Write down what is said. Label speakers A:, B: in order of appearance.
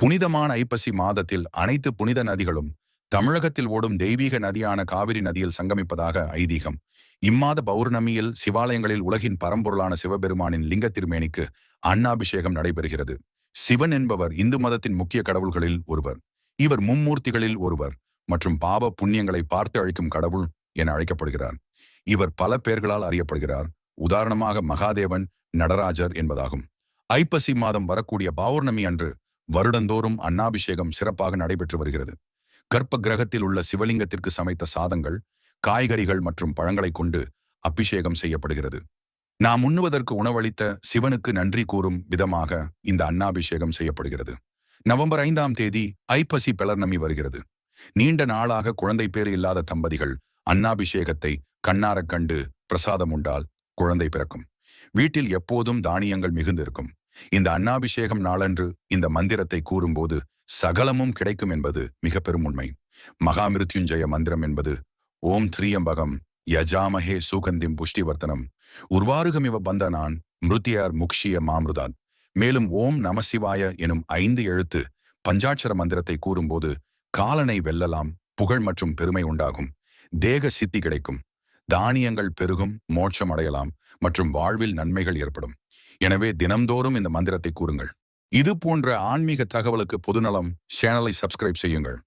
A: புனிதமான ஐப்பசி மாதத்தில் அனைத்து புனித நதிகளும் தமிழகத்தில் ஓடும் தெய்வீக நதியான காவிரி நதியில் சங்கமிப்பதாக ஐதீகம். இம்மாத பௌர்ணமியில் சிவாலயங்களில் உலகின் பரம்பொருளான சிவபெருமானின் லிங்க திருமேனிக்கு அன்னாபிஷேகம் நடைபெறுகிறது. சிவன் என்பவர் இந்து மதத்தின் முக்கிய கடவுள்களில் ஒருவர். இவர் மும்மூர்த்திகளில் ஒருவர் மற்றும் பாவ புண்ணியங்களை பார்த்து அழிக்கும் கடவுள் என அழைக்கப்படுகிறார். இவர் பல பெயர்களால் அறியப்படுகிறார். உதாரணமாக மகாதேவன் நடராஜர் என்பதாகும். ஐப்பசி மாதம் வரக்கூடிய பௌர்ணமி அன்று வருடந்தோறும் அன்னாபிஷேகம் சிறப்பாக நடைபெற்று வருகிறது. கர்ப்ப கிரகத்தில் உள்ள சிவலிங்கத்திற்கு சமைத்த சாதங்கள் காய்கறிகள் மற்றும் பழங்களை கொண்டு அபிஷேகம் செய்யப்படுகிறது. நாம் உண்ணுவதற்கு உணவளித்த சிவனுக்கு நன்றி கூறும் விதமாக இந்த அன்னாபிஷேகம் செய்யப்படுகிறது. நவம்பர் ஐந்தாம் தேதி ஐப்பசி பிளர்ணமி வருகிறது. நீண்ட நாளாக குழந்தை பேறு இல்லாத தம்பதிகள் அன்னாபிஷேகத்தை கண்ணாரக் கண்டு பிரசாதம் உண்டால் குழந்தை பிறக்கும். வீட்டில் எப்போதும் தானியங்கள் மிகுந்திருக்கும். இந்த அன்னாபிஷேகம் நாளன்று இந்த மந்திரத்தை கூறும்போது சகலமும் கிடைக்கும் என்பது மிக பெரும் உண்மை. மகாமிருத்யுஞ்சய மந்திரம் என்பது ஓம் திரியம்பகம் யஜாமஹே சுகந்திம் புஷ்டிவர்த்தனம். உர்வாருகமிவ பந்தனான் மிருத்தியார் முக்ஷிய மாமிருதாத். மேலும் ஓம் நமசிவாய எனும் ஐந்து எழுத்து பஞ்சாட்சர மந்திரத்தை கூறும்போது காலனை வெல்லலாம் புகழ் மற்றும் பெருமை உண்டாகும். தேக சித்தி கிடைக்கும். தானியங்கள் பெருகும் மோட்சம் அடையலாம் மற்றும் வாழ்வில் நன்மைகள் ஏற்படும். எனவே தினம்தோறும் இந்த மந்திரத்தை கூறுங்கள். இது போன்ற ஆன்மீக தகவலுக்கு பொதுநலம் சேனலை சப்ஸ்கிரைப் செய்யுங்கள்.